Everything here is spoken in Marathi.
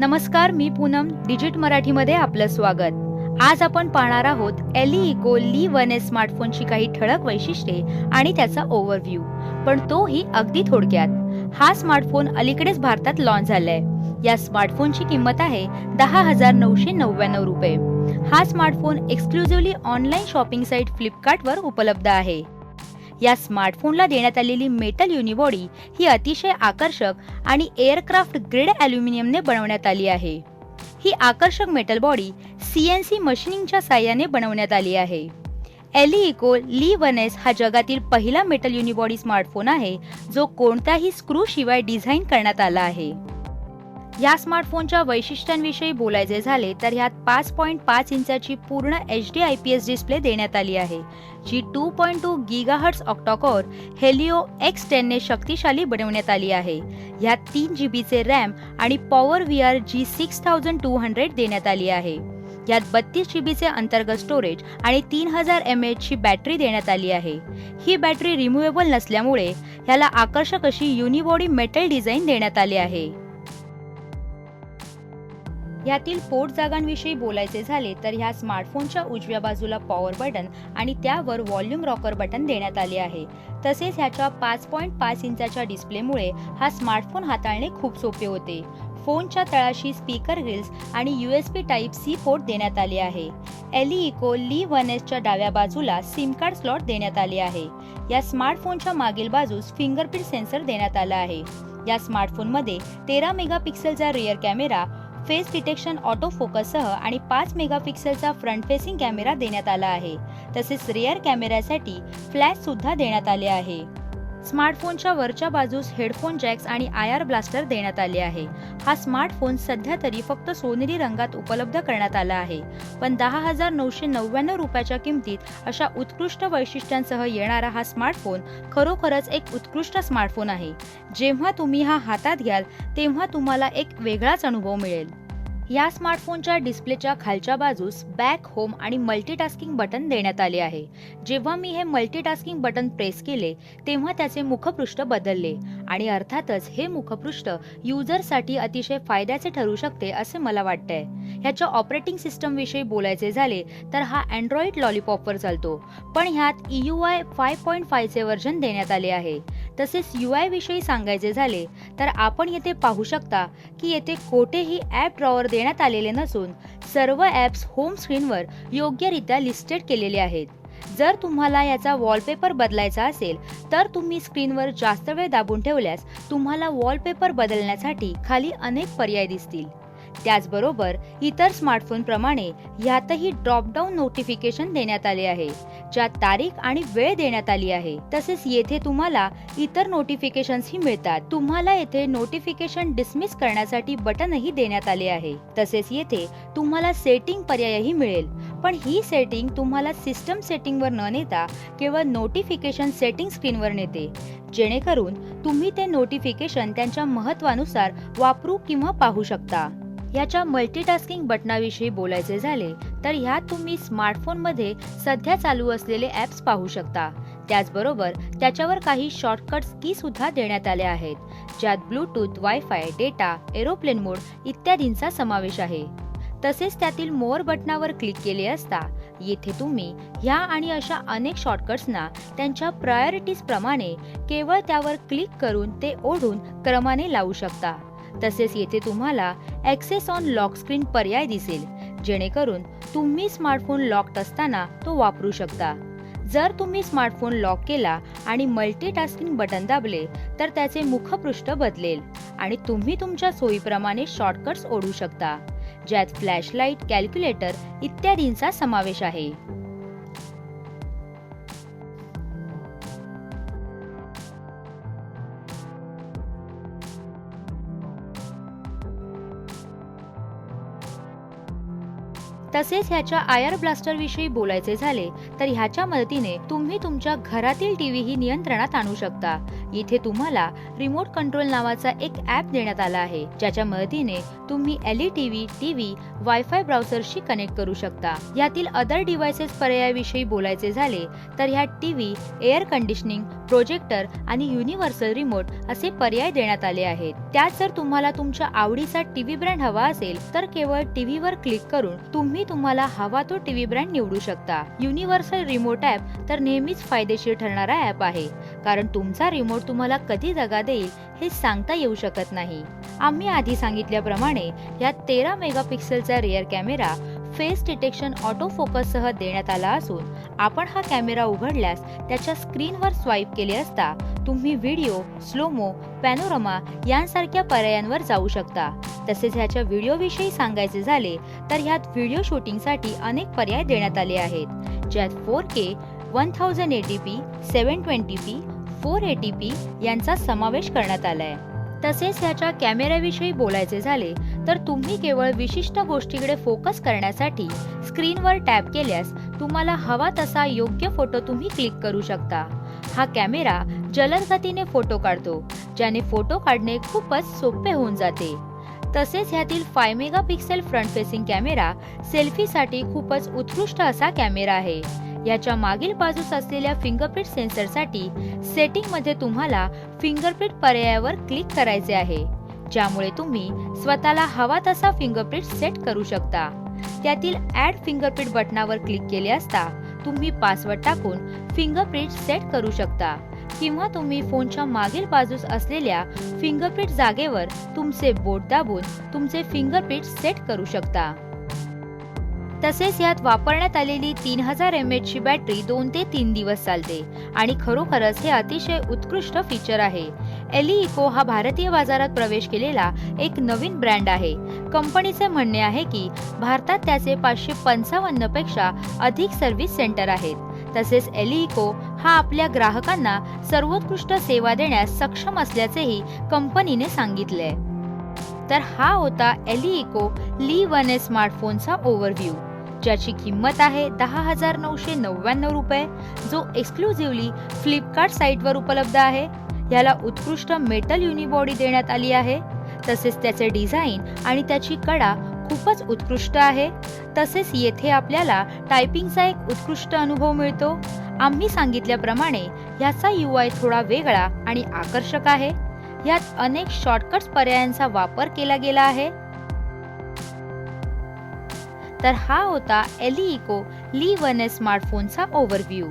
नमस्कार मी पूनम डिजिट मराठीमध्ये आपलं स्वागत. आज आपण पाहणार आहोत एली इको ली वन एस स्मार्टफोनची काही ठळक वैशिष्ट्ये आणि त्याचा ओव्हरव्ह्यू पण तोही अगदी थोडक्यात. हा स्मार्टफोन अलीकडेच भारतात लॉन्च झालाय. या स्मार्टफोनची किंमत आहे दहा हजार नऊशे नव्याण्णव रुपये. हा smartphone exclusively online shopping site फ्लिपकार्टवर उपलब्ध आहे. या स्मार्टफोनला देण्यात आलेली मेटल युनिबॉडी ही अतिशय आकर्षक आणि एअरक्राफ्ट ग्रेड ॲल्युमिनियमने बनवण्यात आली आहे. ही आकर्षक metal body C N C मशिनिंगच्या साह्याने बनवण्यात आली आहे. एली इको ली वन एस हा जगातील पहिला मेटल युनिबॉडी स्मार्टफोन आहे जो कोणत्याही स्क्रू शिवाय डिझाईन करण्यात आला आहे. या स्मार्टफोनच्या वैशिष्ट्यांविषयी बोलायचे झाले तर ह्यात पाच पॉईंट पाच इंचाची पूर्ण H D I P S display देण्यात आली आहे जी two point two gigahertz octacore Helio X टेनने शक्तिशाली बनवण्यात आली आहे. ह्यात तीन जी बीचे रॅम आणि power V R G six thousand two hundred देण्यात आली आहे. यात बत्तीस जी बीचे अंतर्गत स्टोरेज आणि तीन हजार एम एचची बॅटरी देण्यात आली आहे. ही बॅटरी रिमुवेबल नसल्यामुळे ह्याला आकर्षक अशी युनिबॉडी मेटल डिझाईन देण्यात आली आहे. ह्यातील पोट जागांविषयी बोलायचे झाले तर ह्या स्मार्टफोनच्या उजव्या बाजूला पॉवर बटन आणि त्यावर व्हॉल्यूम रॉकर बटन देण्यात आले आहे. तसेच ह्याच्या पाच पॉईंट पाच इंचाच्या डिस्प्लेमुळे हा स्मार्टफोन हाताळणे खूप सोपे होते. फोनच्या तळाशी स्पीकर ग्रिल्स आणि U S B type C port देण्यात आले आहे. एली इको ली वन एसच्या डाव्या बाजूला सिम कार्ड स्लॉट देण्यात आले आहे. या स्मार्टफोनच्या मागील बाजूस फिंगरप्रिंट सेन्सर देण्यात आला आहे. या स्मार्टफोनमध्ये तेरा मेगापिक्सेलचा rear camera face detection auto फोकससह आणि पाच मेगापिक्सेलचा फ्रंट फेसिंग कॅमेरा देण्यात आला आहे. तसेच रिअर कॅमेऱ्यासाठी फ्लॅश सुद्धा देण्यात आले आहे. स्मार्टफोनच्या वरच्या बाजूस हेडफोन जॅक्स आणि आय आर ब्लास्टर देण्यात आले आहे. हा स्मार्टफोन सध्या तरी फक्त सोनेरी रंगात उपलब्ध करण्यात आला आहे. पण दहा हजार नऊशे नव्याण्णव रुपयाच्या किमतीत अशा उत्कृष्ट वैशिष्ट्यांसह येणारा हा स्मार्टफोन खरोखरच एक उत्कृष्ट स्मार्टफोन आहे. जेव्हा तुम्ही हा हातात घ्याल तेव्हा तुम्हाला एक वेगळाच अनुभव मिळेल. या स्मार्टफोनच्या डिस्प्लेच्या खालच्या बाजूस बॅक होम आणि मल्टीटास्किंग बटन देण्यात आले आहे. जेव्हा मी हे मल्टीटास्किंग बटन प्रेस केले तेव्हा त्याचे मुखपृष्ठ बदलले आणि अर्थातच हे मुखपृष्ठ युजरसाठी अतिशय फायद्याचे ठरू शकते असे मला वाटतंय. ह्याच्या ऑपरेटिंग सिस्टमविषयी बोलायचे झाले तर हा अँड्रॉइड लॉलीपॉपवर चालतो. पण ह्यात E U I five point फायचे version देण्यात आले आहे. तसेच यू आय विषयी सांगायचे झाले तर आपण येथे पाहू शकता की येथे कोठेही ॲप ड्रॉवर देण्यात आलेले नसून सर्व ॲप्स होम स्क्रीनवर योग्यरित्या लिस्टेड केलेले आहेत. जर तुम्हाला याचा वॉलपेपर बदलायचा असेल तर तुम्ही स्क्रीनवर जास्त वेळ दाबून ठेवल्यास तुम्हाला वॉलपेपर बदलण्यासाठी खाली अनेक पर्याय दिसतील. त्याचबरोबर इतर स्मार्टफोनप्रमाणे यातही ड्रॉपडाऊन नोटिफिकेशन देण्यात आले आहे ज्यात तारीख आणि वेळ देण्यात आली आहे. तसेच येथे तुम्हाला इतर नोटिफिकेशन्सही मिळतात. तुम्हाला येथे नोटिफिकेशन डिसमिस करण्यासाठी बटनही देण्यात आले आहे. तसेच येथे तुम्हाला सेटिंग पर्यायही मिळेल. पण ही सेटिंग तुम्हाला सिस्टम सेटिंगवर न नेता केवळ नोटिफिकेशन सेटिंग स्क्रीनवर नेते. जेणेकरून तुम्ही ते नोटिफिकेशन त्यांच्या महत्वानुसार वापरू किंवा पाहू शकता. याच्या मल्टीटास्किंग बटनाविषयी बोलायचे झाले तर ह्यात तुम्ही स्मार्टफोनमध्ये सध्या चालू असलेले ॲप्स पाहू शकता. त्याचबरोबर त्याच्यावर काही शॉर्टकट्स की सुद्धा देण्यात आल्या आहेत ज्यात bluetooth wifi data aeroplane mode इत्यादींचा समावेश आहे. तसेच त्यातील मोर बटनावर क्लिक केले असता येथे तुम्ही ह्या आणि अशा अनेक शॉर्टकट्सना त्यांच्या प्रायोरिटीज प्रमाणे केवळ त्यावर क्लिक करून ते ओढून क्रमाने लावू शकता. तसेच येथे तुम्हाला ॲक्सेस ऑन लॉक स्क्रीन पर्याय दिसेल जेणेकरून तुम्ही स्मार्टफोन लॉक्ड असताना तो वापरू शकता. जर तुम्ही स्मार्टफोन लॉक केला आणि मल्टीटास्किंग बटन दाबले तर त्याचे मुखपृष्ठ बदलेल आणि तुम्ही तुमच्या सोयीप्रमाणे शॉर्टकट्स ओढू शकता ज्यात फ्लॅशलाईट कॅल्क्युलेटर इत्यादींचा समावेश आहे. तसेच ह्याच्या आयर ब्लास्टर विषयी बोलायचे झाले तर ह्याच्या मदतीने तुम्ही तुमच्या घरातील टीव्ही ही नियंत्रणात आणू शकता. इथे तुम्हाला रिमोट कंट्रोल नावाचा एक ॲप देण्यात आला आहे ज्याच्या मदतीने तुम्ही L E T V T V wifi ब्राउझरशी connect करू शकता. यातील अदर डिव्हायसेस पर्यायाविषयी बोलायचे झाले तर ह्या T V air conditioning projector आणि युनिव्हर्सल रिमोट असे पर्याय देण्यात आले आहेत. त्यात जर तुम्हाला तुमच्या आवडीचा टीव्ही ब्रँड हवा असेल तर केवळ टीव्हीवर क्लिक करून तुम्ही तुम्हाला हवा तो टीव्ही ब्रँड निवडू शकता. युनिव्हर्सल रिमोट ॲप तर नेहमीच फायदेशीर ठरणारा ॲप आहे. कारण तुमचा रिमोट तुम्हाला कधी जगा देईल हे सांगता येऊ शकत नाही. आम्ही आधी सांगितल्याप्रमाणे या तेरा मेगापिक्सेलचा rear camera face detection auto फोकससह देण्यात आला असून आपण हा कॅमेरा उघडल्यास त्याच्या स्क्रीनवर स्वाईप केले असता तुम्ही व्हिडिओ स्लोमो पॅनोरमा यांसारख्या पर्यायांवर जाऊ शकता. तसेच ह्याच्या व्हिडिओविषयी सांगायचे झाले तर ह्यात व्हिडिओ शूटिंगसाठी अनेक पर्याय देण्यात आले आहेत. ज्यात four K one thousand eighty P seven twenty P four eighty P यांचा समावेश करण्यात आलाय. तसेच ह्याच्या कॅमेऱ्याविषयी बोलायचे झाले तर तुम्ही केवळ विशिष्ट गोष्टीकडे फोकस करण्यासाठी स्क्रीनवर टॅप केल्यास तुम्हाला हवा तसा योग्य फोटो तुम्ही क्लिक करू शकता. हा कॅमेरा जलद गतीने फोटो काढतो ज्याने फोटो काढणे खूपच सोपे होऊन जाते. तसेच ह्यातील five megapixel front facing camera सेल्फीसाठी खूपच उत्कृष्ट असा कॅमेरा आहे. याच्या मागील बाजूस असलेल्या फिंगरप्रिंट सेन्सरसाठी सेटिंगमध्ये तुम्हाला फिंगरप्रिंट पर्यायावर क्लिक करायचे आहे. ज्यामुळे तुम्ही स्वतःला हवा तसा फिंगरप्रिंट सेट करू शकता. त्यातील ॲड फिंगरप्रिंट बटनावर क्लिक केले असता तुम्ही पासवर्ड टाकून फिंगरप्रिंट सेट करू शकता. किंवा तुम्ही फोनच्या मागील बाजूस असलेल्या फिंगरप्रिंट जागेवर तुमचे बोट दाबून तुमचे फिंगरप्रिंट सेट करू शकता. तसेच यात वापरण्यात आलेली तीन हजार एम ची बॅटरी दोन ते तीन दिवस चालते आणि खरोखरच हे अतिशय उत्कृष्ट फीचर आहे. एली इको हा भारतीय बाजारात प्रवेश केलेला एक नवीन ब्रँड आहे. कंपनीचे म्हणणे आहे की भारतात त्याचे पाचशे पंचावन्नपेक्षा अधिक सर्व्हिस सेंटर आहेत. तसेच एलिइको हा आपल्या ग्राहकांना सर्वोत्कृष्ट सेवा देण्यास सक्षम असल्याचेही कंपनीने सांगितले तर हा होता एलिको ली वन ए स्मार्टफोनचा ओव्हरव्ह्यू ज्याची किंमत आहे दहा हजार नऊशे नव्याण्णव रुपये जो एक्सक्लुझिव्हली फ्लिपकार्ट साईटवर उपलब्ध आहे. याला उत्कृष्ट मेटल युनिबॉडी देण्यात आली आहे. तसेच त्याचे डिझाईन आणि त्याची कडा खूपच उत्कृष्ट आहे. तसेच येथे आपल्याला टायपिंगचा एक उत्कृष्ट अनुभव मिळतो. आम्ही सांगितल्याप्रमाणे ह्याचा यू आय थोडा वेगळा आणि आकर्षक आहे. यात अनेक शॉर्टकट्स पर्यायांचा वापर केला गेला आहे. तर हा होता एलिइको ली वन एस स्मार्टफोनचा ओव्हरव्ह्यू